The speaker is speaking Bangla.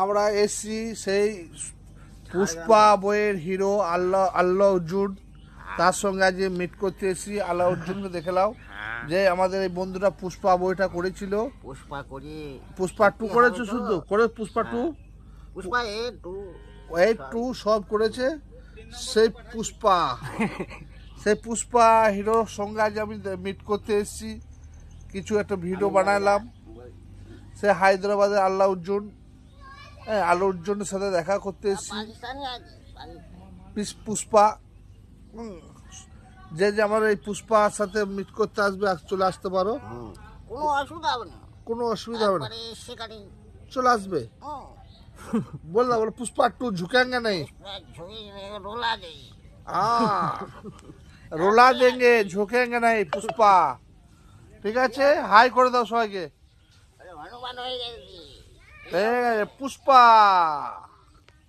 আমরা এসছি সেই পুষ্পা বইয়ের হিরো আল্লাহ আল্লাহ অর্জুন তার সঙ্গে আজ মিট করতে এসেছি। আল্লাহ অর্জুনকে দেখলাম যে আমাদের এই বন্ধুরা পুষ্পা বইটা করেছিল। পুষ্পা করি। পুষ্পা টু করেছ শুধু? করে পুষ্পা টু পুষ্পা এ টু এই টু সব করেছে। সেই পুষ্পা। সেই পুষ্পা হিরোর সঙ্গে আজ আমি মিট করতে এসেছি। কিছু একটা ভিডিও বানালাম। সে হায়দ্রাবাদের আল্লাহ অর্জুন হ্যাঁ অর্জুনের সাথে দেখা করতে এসেছি। পুষ্পা যে যে আমার এই পুষ্পার সাথে মিট করতে আসবে চলে আসতে পারো। কোনো অসুবিধা হবে না। কোনো অসুবিধা হবে না। চলে আসবে। বললাম বল পুষ্পা টু ঝুঁকেঙ্গে নেই। রোলা দেঙ্গে ঝুঁকেঙ্গে নাই পুষ্পা। ঠিক আছে হাই করে দাও সবাইকে। হনুমান হয়ে গেছি। ঠিক আছে পুষ্পা